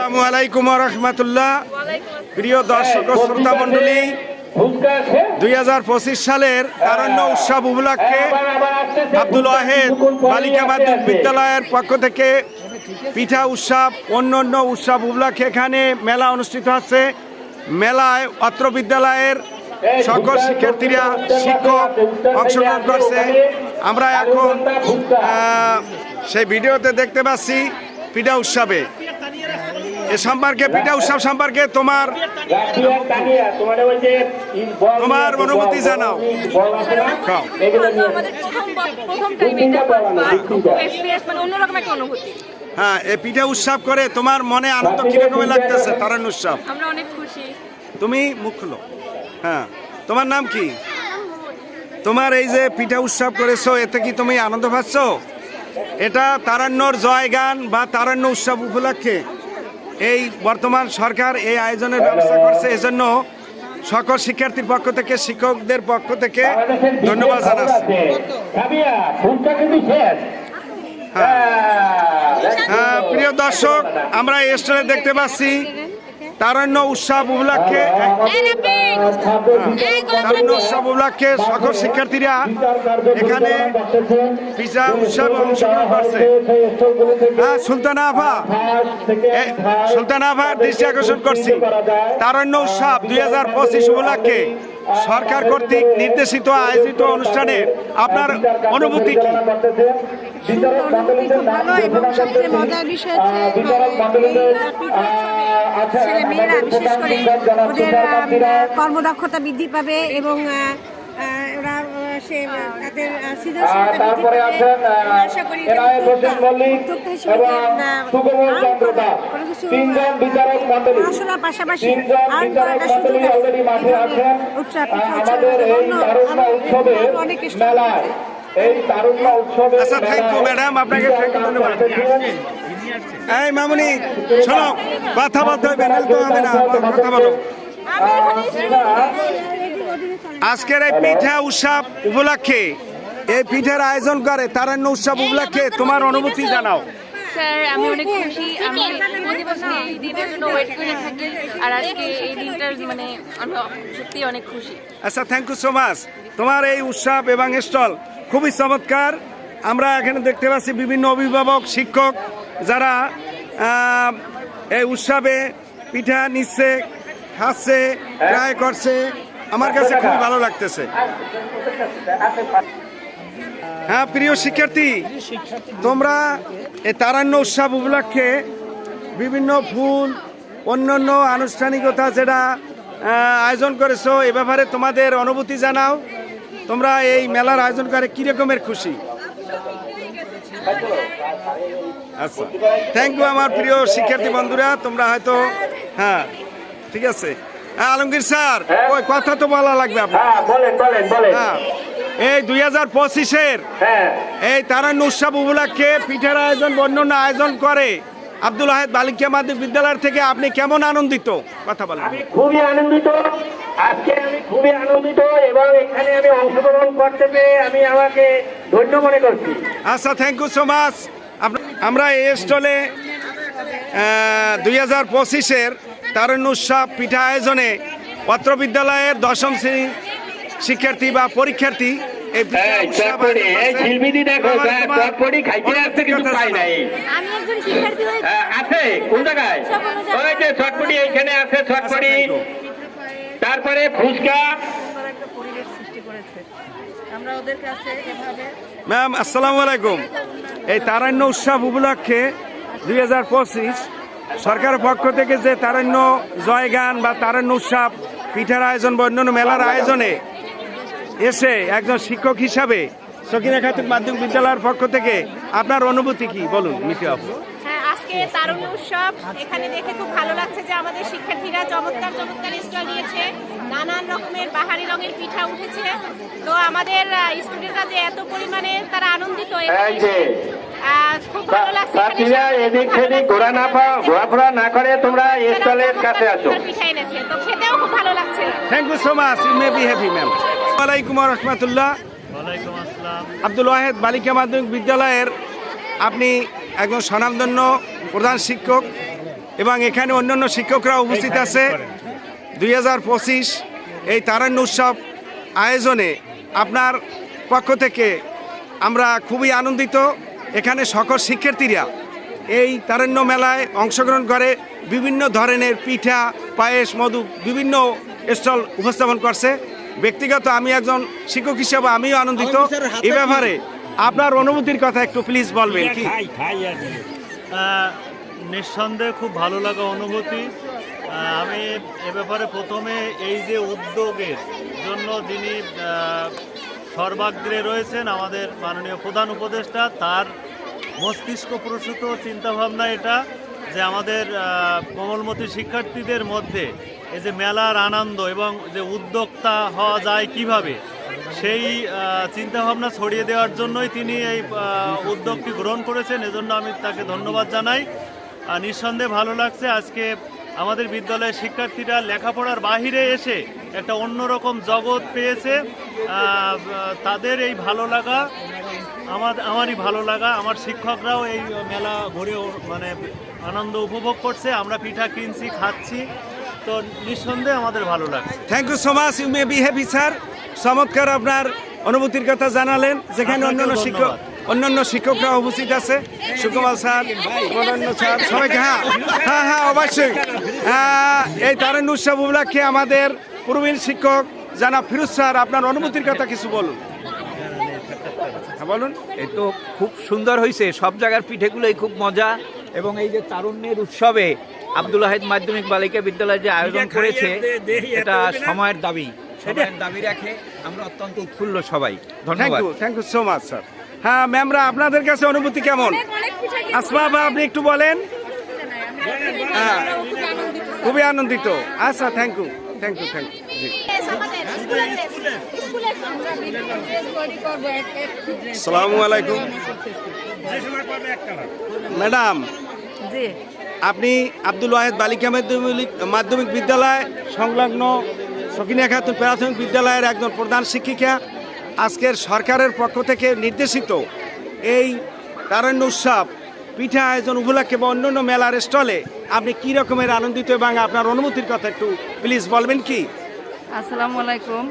আসসালামু আলাইকুম রহমতুল্লাহ। প্রিয় দর্শক ও শ্রোতা মণ্ডলী, দুই হাজার পঁচিশ সালের তারণ্য উৎসব উপলক্ষে আব্দুল ওয়াহেদ বালিকা মাধ্যমিক বিদ্যালয়ের পক্ষ থেকে পিঠা উৎসব অন্য অন্য উৎসব উপলক্ষে এখানে মেলা অনুষ্ঠিত হচ্ছে। মেলায় অত্র বিদ্যালয়ের সকল শিক্ষার্থীরা, শিক্ষক অংশগ্রহণ করছে। আমরা এখন সেই ভিডিওতে দেখতে পাচ্ছি পিঠা উৎসবে। এ সম্পর্কে পিঠা উৎসব সম্পর্কে তোমার তোমার অনুভূতি জানাও। হ্যাঁ এই পিঠা উৎসব করে তোমার মনে আনন্দ কীরকম লাগতেছে? তারান উৎসব। আমরা অনেক খুশি। তুমি মুখ খুলো। হ্যাঁ তোমার নাম কি? তোমার এই যে পিঠা উৎসব করেছ এতে কি তুমি আনন্দ পাচ্ছ? এটা তারান্নর জয় গান বা তারান্ন উৎসব উপলক্ষে? এই বর্তমান সরকার এই আয়োজনের ব্যবস্থা করছে এজন্য সকল শিক্ষার্থীর পক্ষ থেকে শিক্ষকদের পক্ষ থেকে ধন্যবাদ জানাচ্ছি। হ্যাঁ, প্রিয় দর্শক আমরা এই স্টলে দেখতে পাচ্ছি তারণ্য উৎসব উপলক্ষে তারণ্য উৎসব উপলক্ষে সকল শিক্ষার্থীরা এখানে পিজা উৎসব অংশগ্রহণ করছে হ্যাঁ সুলতানা আফা সুলতানা আফার দৃষ্টি আকর্ষণ করছি। তারণ্য উৎসব দুই হাজার পঁচিশ উপলক্ষে সরকার কর্তৃক নির্দেশিত আয়োজিত অনুষ্ঠানে আপনার অনুভূতি কি? অনুভূতি এবং সবচেয়ে বিষয় ছেলে মেয়েরা, বিশেষ করে ওদের কর্মদক্ষতা বৃদ্ধি পাবে এবং ওরা সে আহ, তাদের আহ, সৃজনশীলতা বৃদ্ধি পাবে আশা করি যে উদ্যোক্তা- উদ্যোক্তা হিসেবে যে, আহ, earn করা, কোনো কিছু, আহ, পড়াশোনার পাশাপাশি earn করাটা সুযোগ আছে। এইভাবে উৎসব পিঠা উৎসবের জন্য আরও অনেক এই তারুণ্য উৎসবে আচ্ছা থ্যাংক ইউ ম্যাডাম আপনাকে থ্যাংক ইউ ধন্যবাদ। এই মামুনি শোনো কথা বলতে হবে নাহলে তো হবে না কথা বলো। আজকের এই পিঠা উৎসব উপলক্ষে এই পিঠার আয়োজন করে তারান্য উৎসব উপলক্ষে তোমার অনুভূতি জানাও। স্যার আমি অনেক খুশি। আমি প্রতি বছর এই দিনের জন্য ওয়েট করে থাকি আর আজকে এই দিনটার মানে আমি সত্যি অনেক খুশি। আচ্ছা থ্যাংক ইউ সো মাচ তোমার এই উৎসব এবং স্টল খুবই চমৎকার। আমরা এখানে দেখতে পাচ্ছি বিভিন্ন অভিভাবক শিক্ষক যারা এই উৎসবে পিঠা নিচ্ছে খাচ্ছে ট্রাই করছে। আমার কাছে খুবই ভালো লাগতেছে। হ্যাঁ প্রিয় শিক্ষার্থী, তোমরা এই তারান্য উৎসব উপলক্ষে বিভিন্ন ফুল, অন্যান্য আনুষ্ঠানিকতা যেটা আয়োজন করেছ, এ ব্যাপারে তোমাদের অনুভূতি জানাও। তোমরা এই মেলার আয়োজন করে কি রকমের খুশি? আচ্ছা। থ্যাংক ইউ আমার প্রিয় শিক্ষার্থী বন্ধুরা, তোমরা হয়তো হ্যাঁ ঠিক আছে। আলমগীর স্যার। ওই কথা তো বলা লাগবে আপনার। হ্যাঁ হ্যাঁ। এই দুই হাজার পঁচিশের হ্যাঁ। এই তারান্ন উৎসব উপলক্ষে পিঠের আয়োজন বর্ণনা আয়োজন করে আব্দুল আহেদ বালিকা মাধ্যমিক বিদ্যালয় থেকে আপনি কেমন আনন্দিত? কথা বলেন। আমি খুবই আনন্দিত। আজকে আমি খুবই আনন্দিত এবং এখানে আমি অংশগ্রহণ করতে পেরে আমি আমাকে ধন্য মনে করছি। আচ্ছা থ্যাংক ইউ সো মাচ আমরা এই স্টলে দুই হাজার পঁচিশের তারুণ্য উৎসব পিঠা আয়োজনে পত্র বিদ্যালয়ের দশম শ্রেণি শিক্ষার্থী বা পরীক্ষার্থী এই আছে কোন জায়গায়? ওই যে চটপটি এইখানে আছে আচ্ছা। তারপরে ফুচকা। আমরা ওদের কাছে ম্যাম আসসালামু আলাইকুম। এই তারান্য উৎসব উপলক্ষে দুই হাজার পঁচিশ সরকারের পক্ষ থেকে যে তারান্য জয়গান বা তারান্য উৎসব পিঠার আয়োজন বা অন্যান্য মেলার আয়োজনে এসে একজন শিক্ষক হিসাবে সকিনা খাতুন মাধ্যমিক বিদ্যালয়ের পক্ষ থেকে আপনার অনুভূতি কি? বলুন মিঠু আপু। হ্যাঁ আজকে তারুণ্য উৎসব এখানে দেখে খুব ভালো লাগছে যে আমাদের শিক্ষার্থীরা চমৎকার চমৎকার স্টল নিয়েছে। নানান রকমের বাহারি রঙের পিঠা উঠেছে। তো আমাদের স্টুডেন্টরা যে এত পরিমাণে তারা আনন্দিত এসে। এদিক সেদিক ঘোরা না পাও ঘোরাফোরা না করে তোমরা স্টলের কাছে আসো। চমৎকার পিঠা এনেছে। তো খেতেও খুব ভালো লাগছে। Thank you so much you may be happy ma'am ওয়ালাইকুম রহমতুল্লাহ আব্দুল ওয়াহেদ বালিকা মাধ্যমিক বিদ্যালয়ের আপনি একজন স্বনামধন্য প্রধান শিক্ষক এবং এখানে অন্যান্য শিক্ষকরা উপস্থিত আছে। দুই হাজার পঁচিশ এই তারান্য উৎসব আয়োজনে আপনার পক্ষ থেকে আমরা খুবই আনন্দিত। এখানে সকল শিক্ষার্থীরা এই তারণ্য মেলায় অংশগ্রহণ করে বিভিন্ন ধরনের পিঠা পায়েস মধু বিভিন্ন স্টল উপস্থাপন করছে। ব্যক্তিগত আমি একজন শিক্ষক হিসেবে আমিও আনন্দিত। এ ব্যাপারে আপনার অনুভূতির কথা একটু প্লিজ বলবেন কি? নিঃসন্দেহে খুব ভালো লাগা অনুভূতি। আমি এ ব্যাপারে প্রথমে এই যে উদ্যোগের জন্য যিনি সর্বাগ্রে রয়েছেন আমাদের মাননীয় প্রধান উপদেষ্টা। তার মস্তিষ্ক প্রসূত চিন্তাভাবনা এটা যে আমাদের কোমলমতি শিক্ষার্থীদের মধ্যে এই যে মেলার আনন্দ এবং যে উদ্যোক্তা হওয়া যায় কীভাবে, সেই চিন্তাভাবনা ছড়িয়ে দেওয়ার জন্যই তিনি এই উদ্যোগটি গ্রহণ করেছেন। এজন্য আমি তাকে ধন্যবাদ জানাই। আর নিঃসন্দেহে ভালো লাগছে আজকে আমাদের বিদ্যালয়ের শিক্ষার্থীরা লেখাপড়ার বাহিরে এসে একটা অন্যরকম জগৎ পেয়েছে। তাদের এই ভালো লাগা আমার আমারই ভালো লাগা। আমার শিক্ষকরাও এই মেলা ঘুরে মানে আনন্দ উপভোগ করছে। আমরা পিঠা কিনছি খাচ্ছি। তো নিঃসন্দেহে আমাদের ভালো লাগছে। Thank you so much you may be happy sir চমৎকার আপনার অনুভূতির কথা জানালেন। যেখানে অন্যান্য শিক্ষক। অন্যান্য শিক্ষকরা উপস্থিত আছে। সুকুমার স্যার অন্যান্য স্যার সবাইকে হ্যাঁ হ্যাঁ হ্যাঁ অবশ্যই। এই তারণ্য উৎসব উপলক্ষে আমাদের প্রবীণ শিক্ষক জানা ফিরোজ স্যার আপনার অনুমতির কথা কিছু বলুন। হ্যাঁ বলুন। এই তো খুব সুন্দর হয়েছে সব জায়গার পিঠেগুলোই খুব মজা। এবং এই যে তারুণ্যের উৎসবে আব্দুল হাইদ মাধ্যমিক বালিকা বিদ্যালয় যে আয়োজন করেছে এটা সময়ের দাবি। সময়ের দাবি রাখে। আমরা অত্যন্ত উৎফুল্ল সবাই। ধন্যবাদ। You thank you so much sir হ্যাঁ ম্যামরা আপনাদের কাছে অনুভূতি কেমন? আসমা বা আপনি একটু বলেন। হ্যাঁ খুবই আনন্দিত। আচ্ছা thank you thank you thank you জি। সালামু আলাইকুম। ম্যাডাম আপনি আব্দুল ওয়াহেদ বালিকা মাধ্যমিক মাধ্যমিক বিদ্যালয় সংলগ্ন সকিনা খাতুন প্রাথমিক বিদ্যালয়ের একজন প্রধান শিক্ষিকা। আজকের সরকারের পক্ষ থেকে নির্দেশিত এই তারণ্য উৎসব পিঠা আয়োজন উপলক্ষে বা অন্যান্য মেলার স্টলে আপনি কী রকমের আনন্দিত এবং আপনার অনুভূতির কথা একটু প্লিজ বলবেন কি? আসসালামু আলাইকুম।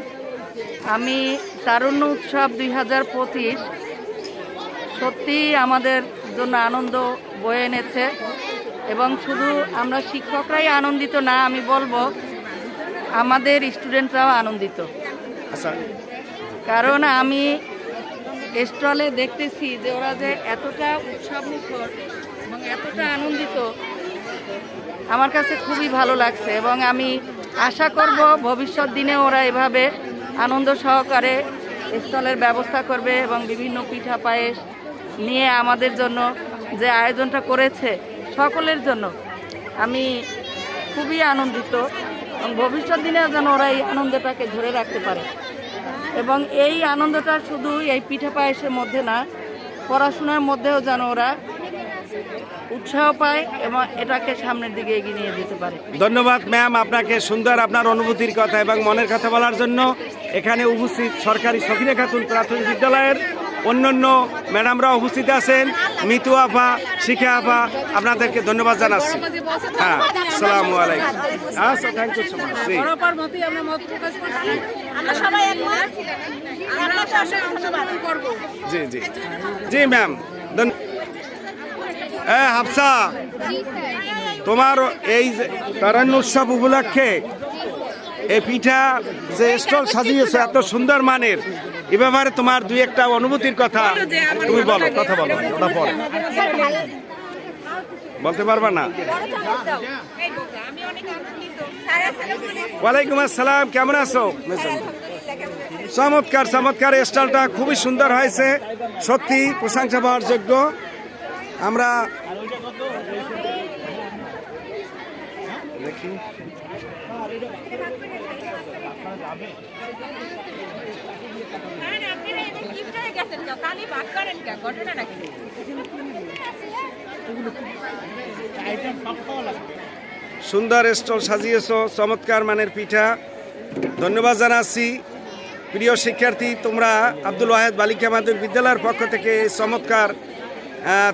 আমি তারুণ্য উৎসব দুই হাজার পঁচিশ সত্যি আমাদের জন্য আনন্দ বয়ে এনেছে এবং শুধু আমরা শিক্ষকরাই আনন্দিত না আমি বলব আমাদের স্টুডেন্টরাও আনন্দিত। আচ্ছা কারণ আমি স্টলে দেখতেছি যে ওরা যে এতটা উৎসব মুখর এবং এতটা আনন্দিত, আমার কাছে খুবই ভালো লাগছে এবং আমি আশা করব ভবিষ্যৎ দিনে ওরা এভাবে আনন্দ সহকারে স্টলের ব্যবস্থা করবে এবং বিভিন্ন পিঠা পায়েস নিয়ে আমাদের জন্য যে আয়োজনটা করেছে সকলের জন্য আমি খুবই আনন্দিত এবং ভবিষ্যৎ দিনে যেন ওরা এই আনন্দটাকে ধরে রাখতে পারে। এবং এই আনন্দটা শুধু এই পিঠা পায়েসের মধ্যে না, পড়াশোনার মধ্যেও যেন ওরা উৎসাহ পায় এবং এটাকে সামনের দিকে এগিয়ে নিয়ে যেতে পারে। ধন্যবাদ ম্যাম আপনাকে সুন্দর আপনার অনুভূতির কথা এবং মনের কথা বলার জন্য। এখানে উপস্থিত সরকারি সখিনা খাতুন প্রাথমিক বিদ্যালয়ের অন্যান্য ম্যাডামরা উপস্থিত আছেন। মিতু আপা শিখা আপা আপনাদেরকে ধন্যবাদ জানাচ্ছি। হ্যাঁ সালামু আলাইকুম। আচ্ছা থ্যাংক ইউ সো মাচ জি। জি জি। ম্যাম হ্যাঁ হাফসা। তোমার এই যে তারান্ন উৎসব উপলক্ষে এই পিঠা যে স্টল সাজিয়েছে এত সুন্দর মানের। এ ব্যাপারে তোমার দুই একটা অনুভূতির কথা তুমি বলো কথা বলো ওটা পরে বলতে পারবা না? ওয়ালাইকুম আসসালাম কেমন আছো? চমৎকার চমৎকার স্টলটা খুবই সুন্দর হয়েছে। সত্যি প্রশংসা পাওয়ার যোগ্য। আমরা দেখি। সুন্দর স্টল সাজিয়েছো, চমৎকার মানের পিঠা। ধন্যবাদ জানাচ্ছি। প্রিয় শিক্ষার্থী, তোমরা আব্দুল ওয়াহেদ বালিকা মাধ্যমিক বিদ্যালয়ের পক্ষ থেকে চমৎকার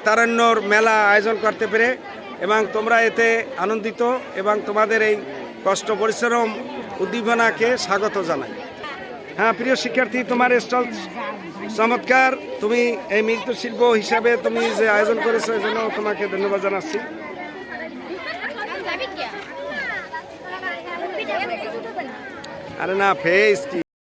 তারণ্যর মেলা আয়োজন করতে পেরে এবং তোমরা এতে আনন্দিত এবং তোমাদের এই কষ্ট পরিশ্রম উদ্দীপনাকে স্বাগত জানাই। হ্যাঁ প্রিয় শিক্ষার্থী, তোমার স্টল চমৎকার। তুমি এই মৃত্যু শিল্প হিসাবে তুমি যে আয়োজন করেছ, এই জন্য তোমাকে ধন্যবাদ জানাচ্ছি। আরে না ফেস কি?